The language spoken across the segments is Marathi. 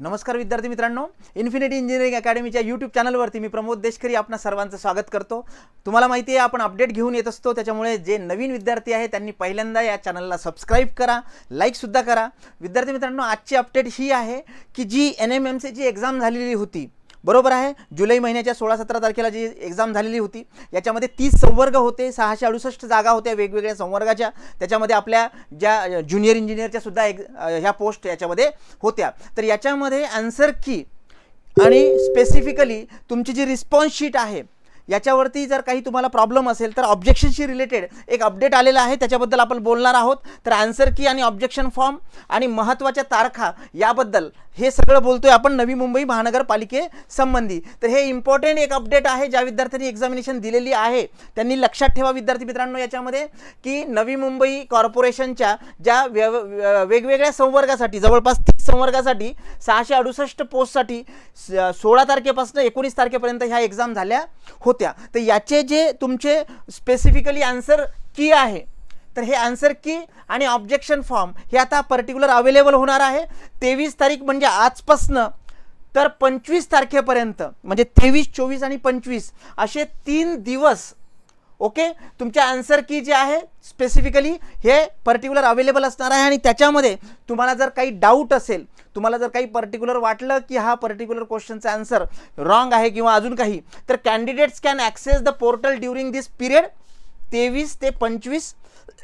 नमस्कार विद्यार्थी मित्रांनो इन्फिनिटी इंजिनिअरिंग अकॅडमीच्या यूट्यूब चॅनलवरती मी प्रमोद देशकरी आपणा सर्वांचं स्वागत करतो. तुम्हाला माहिती आहे आपण अपडेट घेऊन येत असतो त्याच्यामुळे जे नवीन विद्यार्थी आहे त्यांनी पहिल्यांदा या चॅनलला सबस्क्राईब करा लाईकसुद्धा करा. विद्यार्थी मित्रांनो आजची अपडेट ही आहे की जी एन एम एम सीची एक्झाम झालेली होती बरोबर आहे. जुलै महिन्याच्या सोळा सतरा तारखेला जी एक्झाम झालेली होती याच्यामध्ये तीस संवर्ग होते सहाशे अडुसष्ट जागा होत्या वेगवेगळ्या संवर्गाच्या. त्याच्यामध्ये आपल्या ज्या ज्युनियर इंजिनियरच्या सुद्धा एक ह्या पोस्ट याच्यामध्ये होत्या. तर याच्यामध्ये आन्सर की आणि स्पेसिफिकली तुमची जी रिस्पॉन्स शीट आहे याच्यावरती जर काही तुम्हाला प्रॉब्लेम असेल तर ऑब्जेक्शनशी रिलेटेड एक अपडेट आलेला आहे. त्याच्याबद्दल आपण बोलणार आहोत. तर आन्सर की आणि ऑब्जेक्शन फॉर्म आणि महत्त्वाच्या तारखा याबद्दल हे सगळं बोलतोय आपण नवी मुंबई महानगरपालिकेसंबंधी तर हे इम्पॉर्टंट एक अपडेट आहे ज्या विद्यार्थ्यांनी एक्झामिनेशन दिलेली आहे. त्यांनी लक्षात ठेवा विद्यार्थी मित्रांनो याच्यामध्ये की नवी मुंबई कॉर्पोरेशनच्या ज्या व्य- वेगवेगळ्या संवर्गासाठी जवळपास संवर्गासाठी सहाशे अडुसष्ट पोस्टसाठी स- सोळा तारखेपासून एकोणीस तारखेपर्यंत ह्या एक्झाम झाल्या होत्या. तर याचे जे तुमचे स्पेसिफिकली आन्सर की आहे तर हे आन्सर की आणि ऑब्जेक्शन फॉर्म हे आता पर्टिक्युलर अवेलेबल होणार आहे. तेवीस तारीख म्हणजे आजपासनं तर पंचवीस तारखेपर्यंत म्हणजे तेवीस चोवीस आणि पंचवीस असे तीन दिवस ओके? तुमच्या आन्सर की जे आहे स्पेसिफिकली हे पर्टिक्युलर अवेलेबल असणार आहे आणि त्याच्यामध्ये तुम्हाला जर काही डाऊट असेल तुम्हाला जर काही पर्टिक्युलर वाटलं की हा पर्टिक्युलर क्वेश्चनचा आन्सर रॉंग आहे किंवा अजून काही तर candidates can access the portal during this period तेवीस ते पंचवीस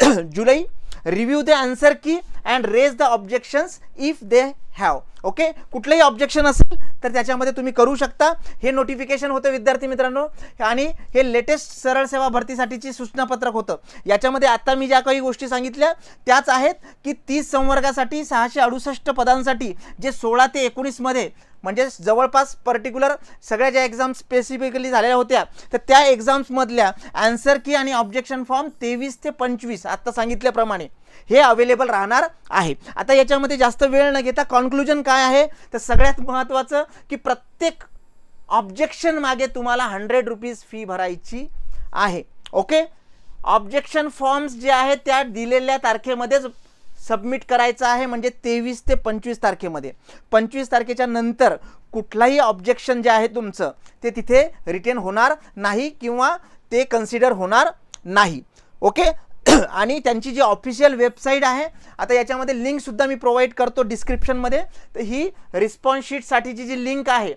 जुलै. Review the answer key and raise the objections if they have okay कुठलंही ऑब्जेक्शन असेल तर त्याच्यामध्ये तुम्ही करू शकता. हे नोटिफिकेशन होतं विद्यार्थी मित्रांनो. आणि हे लेटेस्ट सरळ सेवा भरतीसाठीची सूचनापत्रक होतं. याच्यामध्ये आत्ता मी ज्या काही गोष्टी सांगितल्या त्याच आहेत की तीस संवर्गासाठी सहाशे अडुसष्ट पदांसाठी जे सोळा ते एकोणीसमध्ये म्हणजे जवळपास पर्टिक्युलर सगळ्या ज्या एक्झाम स्पेसिफिकली झालेल्या होत्या तर त्या एक्झाम्समधल्या आन्सर की आणि ऑब्जेक्शन फॉर्म तेवीस ते पंचवीस आत्ता सांगितल्याप्रमाणे. हे अवेलेबल राहणार आहे. आता याच्यामध्ये जास्त वेळ न घेता कॉन्क्लुजन काय आहे? तर सगळ्यात महत्त्वाचं की प्रत्येक ऑब्जेक्शन मागे तुम्हाला हंड्रेड रुपीज फी भरायची आहे. ओके ऑब्जेक्शन फॉर्म्स जे आहेत त्या दिलेल्या तारखेमध्येच सबमिट करायचं आहे म्हणजे तेवीस ते पंचवीस तारखेमध्ये. पंचवीस तारखेच्या नंतर कुठलाही ऑब्जेक्शन जे आहे तुमचं ते तिथे रिटेन होणार नाही किंवा ते कन्सिडर होणार नाही. ओके आणि त्यांची जी ऑफिशियल वेबसाईट आहे आता याच्यामध्ये लिंकसुद्धा मी प्रोव्हाइड करतो डिस्क्रिप्शनमध्ये तर ही रिस्पॉन्स शीटसाठीची जी लिंक आहे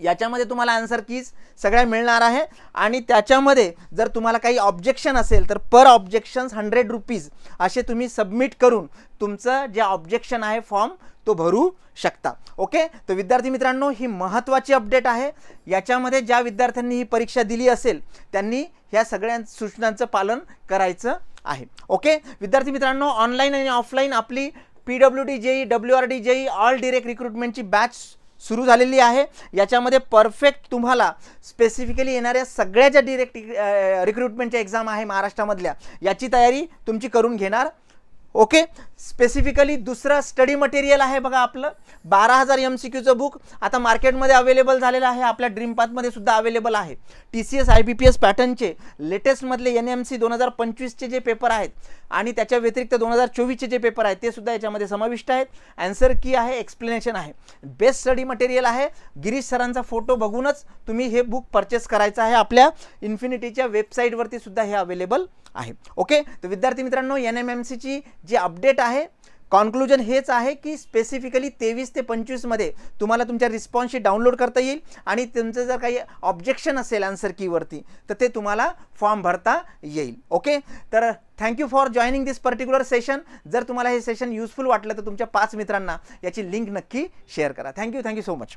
याच्यामध्ये तुम्हाला आन्सर कीज सगळ्या मिळणार आहे. आणि त्याच्यामध्ये जर तुम्हाला काही ऑब्जेक्शन असेल तर पर ऑब्जेक्शन्स हंड्रेड रुपीज असे तुम्ही सबमिट करून तुमचं जे ऑब्जेक्शन आहे फॉर्म तो भरू शकता. ओके तर विद्यार्थी मित्रांनो ही महत्त्वाची अपडेट आहे. याच्यामध्ये ज्या विद्यार्थ्यांनी ही परीक्षा दिली असेल त्यांनी ह्या सगळ्या सूचनांचं पालन करायचं आहे. ओके विद्यार्थी मित्रांनो ऑनलाईन आणि ऑफलाईन आपली P W D JE W R D JE all direct रिक्रुटमेंटची batch सुरू झालेली आहे. याच्यामध्ये परफेक्ट तुम्हाला स्पेसिफिकली येणाऱ्या सगळ्या ज्या डिरेक्ट रिक्रुटमेंटच्या एक्झाम आहे महाराष्ट्रामधल्या. याची तयारी तुमची करून घेणार. ओके? स्पेसिफिकली दुसरा स्टडी मटेरियल आहे बघा आपलं. बारा हजार एम सी क्यूचं बुक आता मार्केटमध्ये अवेलेबल झालेलं आहे. आपल्या ड्रीमपाथमध्ये सुद्धा अवेलेबल आहे. T C S I B P S पॅटर्नचे लेटेस्टमधले एन एम सी दोन हजार पंचवीसचे जे पेपर आहेत आणि त्याच्या व्यतिरिक्त दोन हजार चोवीसचे जे पेपर आहेत ते सुद्धा याच्यामध्ये समाविष्ट आहेत. ॲन्सर की आहे एक्सप्लेनेशन आहे. बेस्ट स्टडी मटेरियल आहे. गिरीश सरांचा फोटो बघूनच तुम्ही हे बुक परचेस करायचं आहे. आपल्या इन्फिनिटीच्या वेबसाईटवरती सुद्धा हे अवेलेबल आहे. ओके? तर विद्यार्थी मित्रांनो एन एम एम सीची जे अपडेट आहे कॉन्क्लुजन हेच आहे की स्पेसिफिकली तेवीस ते पंचवीसमध्ये तुम्हाला तुमच्या रिस्पॉन्सशी डाउनलोड करता येईल आणि तुमचं जर काही ऑब्जेक्शन असेल आन्सर कीवरती तर ते तुम्हाला फॉर्म भरता येईल. ओके तर thank you for joining this particular session जर तुम्हाला हे सेशन युजफुल वाटलं तर तुमच्या पाच मित्रांना याची लिंक नक्की शेअर करा. Thank you thank you so much